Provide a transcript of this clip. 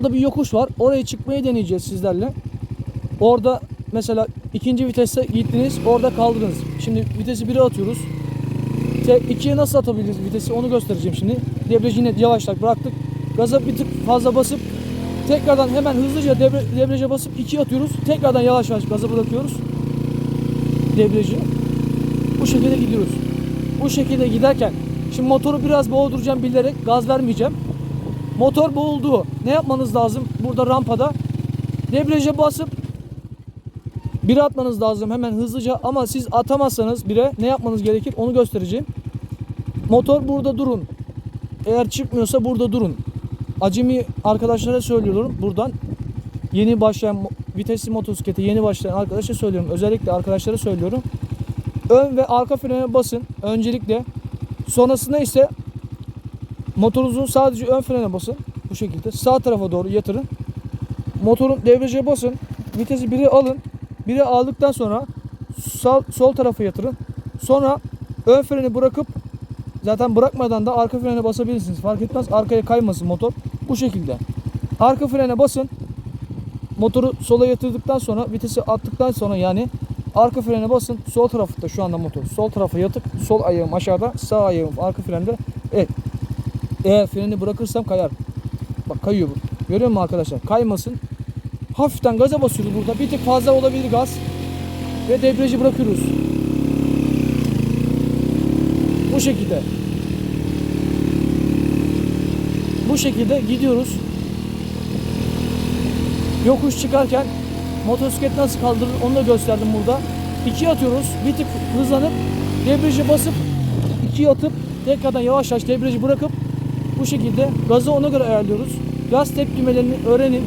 Orada bir yokuş var. Oraya çıkmayı deneyeceğiz sizlerle. Orada mesela ikinci viteste gittiniz. Orada kaldınız. Şimdi vitesi 1'e atıyoruz. Te, ikiye nasıl atabiliriz vitesi onu göstereceğim şimdi. Debriyajı yine yavaşlar bıraktık. Gaza bir tık fazla basıp tekrardan hemen hızlıca debre, debriyaja basıp 2'ye atıyoruz. Tekrardan yavaş yavaş gaza bırakıyoruz. Debriyajı. Bu şekilde gidiyoruz. Bu şekilde giderken şimdi motoru biraz boğduracağım bilerek gaz vermeyeceğim. Motor boğuldu. Ne yapmanız lazım? Burada rampada debriyaja basıp bire atmanız lazım hemen hızlıca ama siz atamazsanız bire ne yapmanız gerekir onu göstereceğim. Motor burada durun. Eğer çıkmıyorsa burada durun. Acemi arkadaşlara söylüyorum buradan. Yeni başlayan vitesli motosiklete yeni başlayan arkadaşa söylüyorum. Özellikle arkadaşlara söylüyorum. Ön ve arka frene basın öncelikle. Sonrasında ise motorunuzun sadece ön frene basın. Bu şekilde sağ tarafa doğru yatırın. Motorun debriyaja basın. Vitesi 1'e alın. 1'e aldıktan sonra sol, sol tarafa yatırın. Sonra ön freni bırakıp zaten bırakmadan da arka frene basabilirsiniz. Fark etmez arkaya kaymasın motor. Bu şekilde. Arka frene basın. Motoru sola yatırdıktan sonra vitesi attıktan sonra yani arka frene basın. Sol tarafta şu anda motor. Sol tarafa yatıp sol ayağım aşağıda sağ ayağım arka frende. Evet. Eğer freni bırakırsam kayar. Bak kayıyor bu. Görüyor musun arkadaşlar? Kaymasın. Hafiften gaza basıyoruz burada. Bir tık fazla olabilir gaz. Ve debriyajı bırakıyoruz. Bu şekilde. Bu şekilde gidiyoruz. Yokuş çıkarken motosiklet nasıl kaldırır onu da gösterdim burada. İkiye atıyoruz. Bir tık hızlanıp debriyajı basıp ikiye atıp tekrardan yavaş yavaş debriyajı bırakıp bu şekilde. Gazı ona göre ayarlıyoruz. Gaz tepkimelerini öğrenin.